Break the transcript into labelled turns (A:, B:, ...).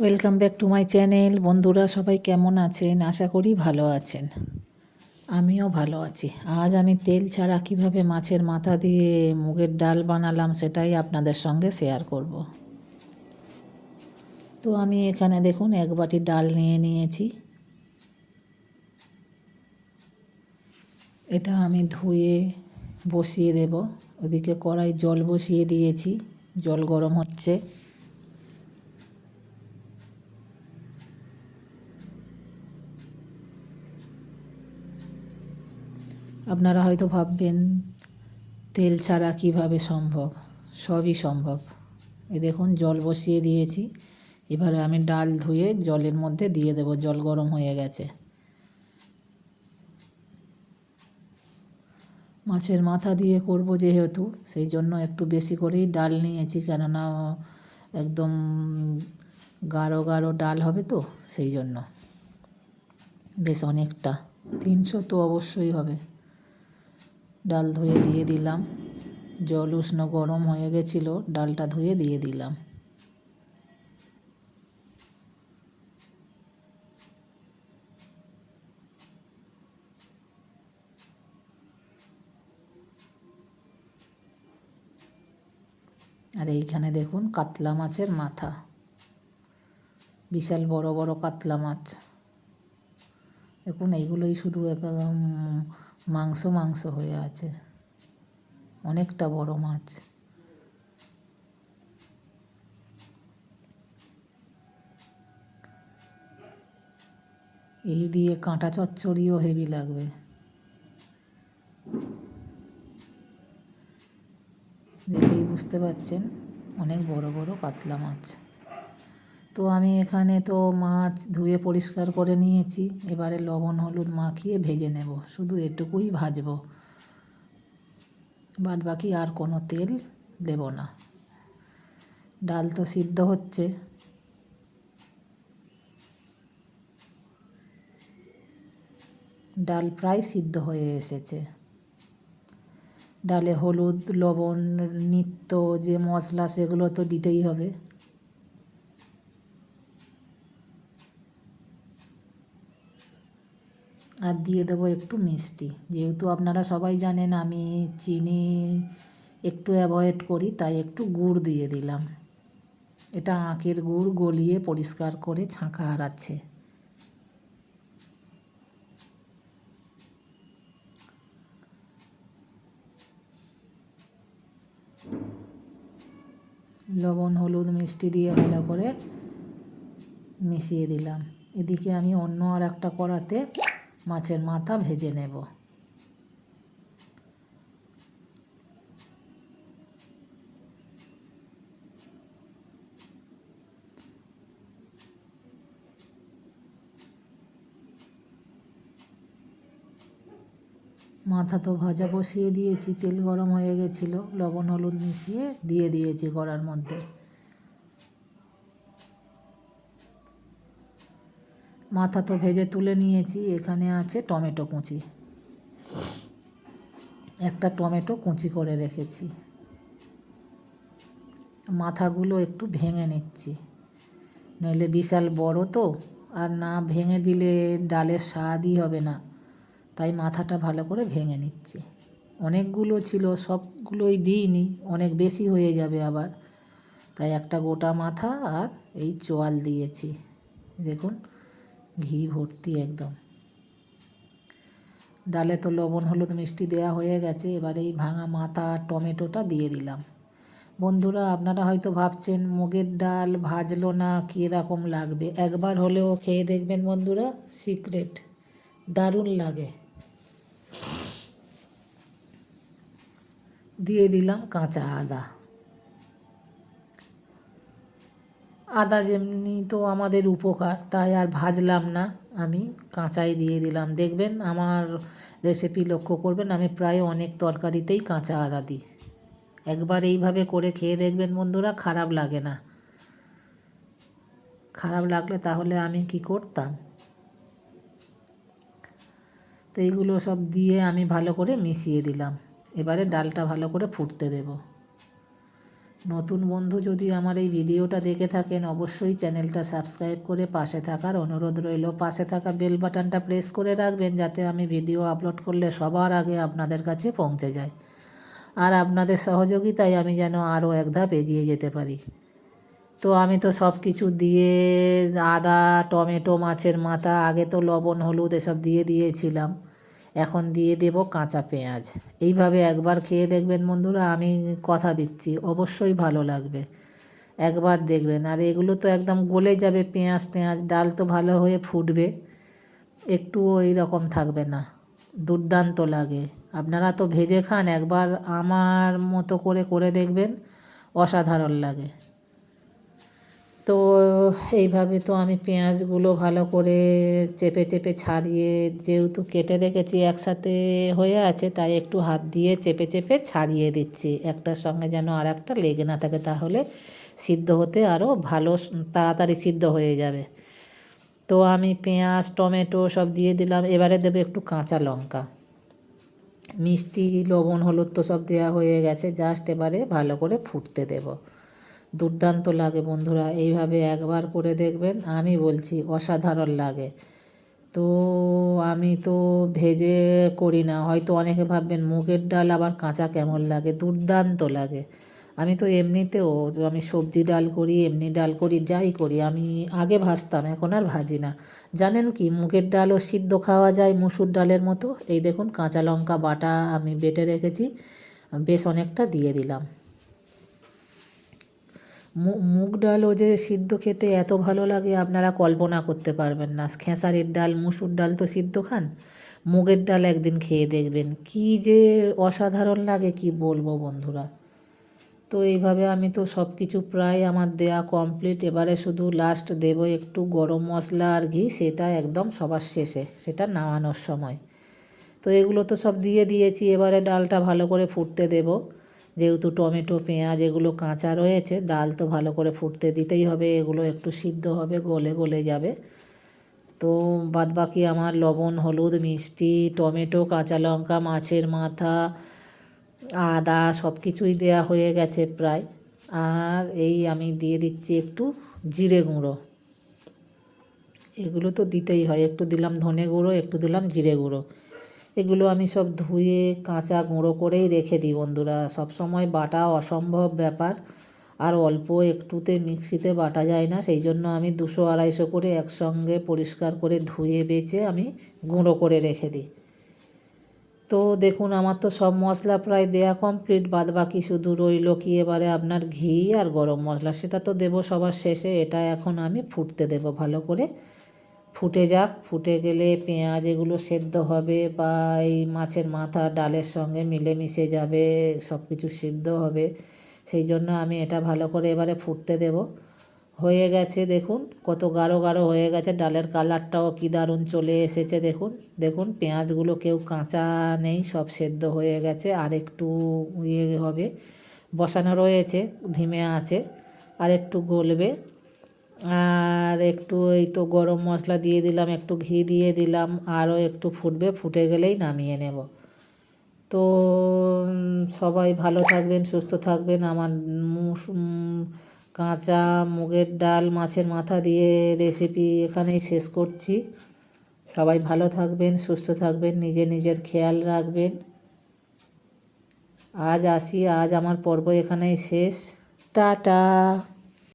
A: Welcome back to my channel বন্ধুরা, সবাই কেমন আছেন? আশা করি ভালো আছেন। আমিও ভালো আছি। আজ আমি তেল ছাড়া কীভাবে মাছের মাথা দিয়ে মুগের ডাল বানালাম সেটাই আপনাদের সঙ্গে শেয়ার করব। তো আমি এখানে দেখুন, এক বাটি ডাল নিয়ে নিয়েছি। এটা আমি ধুয়ে বসিয়ে দেব। ওদিকে কড়াই জল বসিয়ে দিয়েছি। জল গরম হচ্ছে। আপনারা হয়তো ভাববেন, তেল ছাড়া কীভাবে সম্ভব? সবই সম্ভব। এই দেখুন, জল বসিয়ে দিয়েছি। এবারে আমি ডাল ধুয়ে জলের মধ্যে দিয়ে দেব, জল গরম হয়ে গেছে। মাছের মাথা দিয়ে করব যেহেতু, সেই জন্য একটু বেশি করেই ডাল নিয়েছি, কেননা একদম গাঢ় গাঢ় ডাল হবে তো, সেই জন্য। বেশ অনেকটা। তিনশো তো অবশ্যই হবে। ডাল ধুয়ে দিয়ে দিলাম। জল উষ্ণ গরম হয়ে গেছিল, ডালটা ধুয়ে দিয়ে দিলাম। আর এইখানে দেখুন কাতলা মাছের মাথা। বিশাল বড় বড় কাতলা মাছ। দেখুন এইগুলোই শুধু একদম মাংস মাংস হয়ে আছে। অনেকটা বড় মাছ। এই দিয়ে কাঁটা চচ্চড়িও হেভি লাগবে। দেখেই বুঝতে পারছেন অনেক বড় বড় কাতলা মাছ। তো আমি এখানে তো মাছ ধুয়ে পরিষ্কার করে নিয়েছি। এবারে লবণ, হলুদ মাখিয়ে ভেজে নেব। শুধু এটুকুই ভাজবো। বাদ বাকি আর কোনো তেল দেব না। ডাল তো সিদ্ধ হচ্ছে। ডাল প্রায় সিদ্ধ হয়ে এসেছে। ডালে হলুদ, লবণ, নিত্য যে মশলা, সেগুলো তো দিতেই হবে। আর দিয়ে দেবো একটু মিষ্টি। যেহেতু আপনারা সবাই জানেন আমি চিনি একটু অ্যাভয়েড করি, তাই একটু গুড় দিয়ে দিলাম। এটা আখের গুড় গলিয়ে পরিষ্কার করে ছাঁকা হারাচ্ছে। লবণ, হলুদ, মিষ্টি দিয়ে ভালো করে মিশিয়ে দিলাম। এদিকে আমি অন্য আর একটা কড়াতে মাছের মাথা ভেজে নেব। মাথা তো ভাজা বসিয়ে দিয়েছি, তেল গরম হয়ে গেছিল, লবণ, হলুদ মিশিয়ে দিয়ে দিয়েছি কড়ার মধ্যে। মাথা তো ভেজে তুলে নিয়েছি, এখানে আছে টমেটো কুচি। একটা টমেটো কুচি করে রেখেছি। মাথাগুলো একটু ভেঙে নিচ্ছি। নইলে বিশাল বড় তো, আর না ভেঙে দিলে ডালের স্বাদই হবে না। তাই মাথাটা ভালো করে ভেঙে নিচ্ছি। অনেকগুলো ছিল, সবগুলোই দিইনি, অনেক বেশি হয়ে যাবে আবার। তাই একটা গোটা মাথা আর এই চোয়াল দিয়েছি। দেখুন ঘি ভর্তি একদম। ডালে তো লবণ, হলুদ, মিষ্টি দেওয়া হয়ে গেছে, এবার এই ভাঙা মাথা, টমেটোটা দিয়ে দিলাম। বন্ধুরা, আপনারা হয়তো ভাবছেন, মুগের ডাল ভাজলো না, কীরকম লাগবে? একবার হলেও খেয়ে দেখবেন বন্ধুরা, সিক্রেট, দারুণ লাগে। দিয়ে দিলাম কাঁচা আদা। আদা যেমনি তো আমাদের উপকার, তাই আর ভাজলাম না। আমি কাঁচাই দিয়ে দিলাম। দেখবেন আমার রেসিপি লক্ষ্য করবেন, আমি প্রায় অনেক তরকারিতেই কাঁচা আদা দিই। একবার এইভাবে করে খেয়ে দেখবেন বন্ধুরা, খারাপ লাগে না। খারাপ লাগলে তাহলে আমি কি করতাম? তো এইগুলো সব দিয়ে আমি ভালো করে মিশিয়ে দিলাম। এবারে ডালটা ভালো করে ফুটতে দেব। নতুন বন্ধু যদি আমার এই ভিডিওটা দেখে থাকেন, অবশ্যই চ্যানেলটা সাবস্ক্রাইব করে পাশে থাকার অনুরোধ রইল। পাশে থাকা বেল বাটনটা প্রেস করে রাখবেন যাতে আমি ভিডিও আপলোড করলে সবার আগে আপনাদের কাছে পৌঁছে যায়। আর আপনাদের সহযোগিতায় আমি যেন আরও এক ধাপ এগিয়ে যেতে পারি। তো আমি তো সব কিছু দিয়ে আদা, টমেটো, মাছের মাথা, আগে তো লবণ, হলুদ এসব দিয়ে দিয়েছিলাম। এখন দিয়ে দেব কাঁচা পেঁয়াজ। এইভাবে একবার খেয়ে দেখবেন বন্ধুরা, আমি কথা দিচ্ছি, অবশ্যই ভালো লাগবে। একবার দেখবেন, আর এগুলো তো একদম গলে যাবে, পেঁয়াজ টেঁয়াজ, ডাল তো ভালো হয়ে ফুটবে। একটু ওই রকম থাকবে না, দুর্দান্ত লাগে। আপনারা তো ভেজে খান, একবার আমার মতো করে করে দেখবেন, অসাধারণ লাগে। তো এইভাবে তো আমি পেঁয়াজগুলো ভালো করে চেপে চেপে ছাড়িয়ে যেহেতু কেটে রেখেছি একসাথে হয়ে আছে, তাই একটু হাত দিয়ে চেপে চেপে ছাড়িয়ে দিচ্ছি। একটার সঙ্গে যেন আর একটা লেগে না থাকে, তাহলে সিদ্ধ হতে আরও ভালো তাড়াতাড়ি সিদ্ধ হয়ে যাবে। তো আমি পেঁয়াজ, টমেটো সব দিয়ে দিলাম। এবারে দেবো একটু কাঁচা লঙ্কা। মিষ্টি, লবণ, হলুদ তো সব দেওয়া হয়ে গেছে। জাস্ট এবারে ভালো করে ফুটতে দেবো। দুর্দান্ত লাগে বন্ধুরা, এইভাবে একবার করে দেখবেন আমি বলছি অসাধারণ লাগে। তো আমি তো ভেজে করি না, হয়তো অনেকে ভাববেন মুগের ডাল আবার কাঁচা কেমন লাগে, দুর্দান্ত লাগে। আমি তো এমনিতেও আমি সবজি ডাল করি, এমনি ডাল করি, যাই করি, আমি আগে ভাজতাম, এখন আর ভাজি না। জানেন কি, মুগের ডালও সিদ্ধ খাওয়া যায় মুসুর ডালের মতো। এই দেখুন, কাঁচা লঙ্কা বাটা আমি বেটে রেখেছি, বেশ অনেকটা দিয়ে দিলাম। মুগ ডালও যে সিদ্ধ খেতে এত ভালো লাগে আপনারা কল্পনা করতে পারবেন না। খেসারির ডাল, মুসুর ডাল তো সিদ্ধ খান। মুগের ডাল একদিন খেয়ে দেখবেন। কি যে অসাধারণ লাগে কি বলব বন্ধুরা। তো এইভাবে আমি তো সব কিছু প্রায় আমার দেয়া কমপ্লিট এবারে শুধু লাস্ট দেব একটু গরম মশলা আর ঘি, সেটা একদম সবার শেষে, সেটা নামানোর সময়। তো এগুলো তো সব দিয়ে দিয়েছি, এবারে ডালটা ভালো করে ফুটতে দেবো। যেহেতু টমেটো, পেঁয়াজ এগুলো কাঁচা রয়েছে, ডাল তো ভালো করে ফুটতে দিতেই হবে, এগুলো একটু সিদ্ধ হবে, গলে গলে যাবে। তো বাদবাকি আমার লবণ, হলুদ, মিষ্টি, টমেটো, কাঁচা লঙ্কা, মাছের মাথা, আদা সব কিছুই দেওয়া হয়ে গেছে প্রায়। আর এই আমি দিয়ে দিচ্ছি একটু জিরে গুঁড়ো। এগুলো তো দিতেই হয়, একটু দিলাম ধনে গুঁড়ো, একটু দিলাম জিরে গুঁড়ো। এগুলো আমি সব ধুয়ে কাঁচা গুঁড়ো করেই রেখে দিই বন্ধুরা। সব সময় বাটা অসম্ভব ব্যাপার। আর অল্প একটুতে মিক্সিতে বাটা যায় না, সেই জন্য আমি দুশো আড়াইশো করে একসঙ্গে পরিষ্কার করে ধুয়ে বেছে আমি গুঁড়ো করে রেখে দিই। তো দেখুন, আমার তো সব মশলা প্রায় দেয়া কমপ্লিট বাদ বাকি শুধু রইল কি এবারে আপনার ঘি আর গরম মশলা। সেটা তো দেবো সবার শেষে, এটা এখন আমি ফুটতে দেব ভালো করে। ফুটে যাক, ফুটে গেলে পেঁয়াজ এগুলো সেদ্ধ হবে বা এই মাছের মাথা ডালের সঙ্গে মিলেমিশে যাবে সব কিছু সিদ্ধ হবে। সেই জন্য আমি এটা ভালো করে এবারে ফুটতে দেব। হয়ে গেছে দেখুন, কত গাঢ় গাঢ় হয়ে গেছে, ডালের কালারটাও কী দারুণ চলে এসেছে দেখুন। দেখুন, পেঁয়াজগুলো কেউ কাঁচা নেই, সব সেদ্ধ হয়ে গেছে, আর একটু ইয়ে হবে, বসানো রয়েছে ধিমে আছে, আর একটু গলবে। আর একটু এই তো গরম মশলা দিয়ে দিলাম, একটু ঘি দিয়ে দিলাম, আরও একটু ফুটবে, ফুটে গেলেই নামিয়ে নেব। তো, সবাই ভালো থাকবেন, সুস্থ থাকবেন। আমার কাঁচা মুগের ডাল মাছের মাথা দিয়ে রেসিপি এখানেই শেষ করছি। সবাই ভালো থাকবেন, সুস্থ থাকবেন, নিজে নিজের খেয়াল রাখবেন। আজ আসি, আজ আমার পর্ব এখানেই শেষ। টাটা!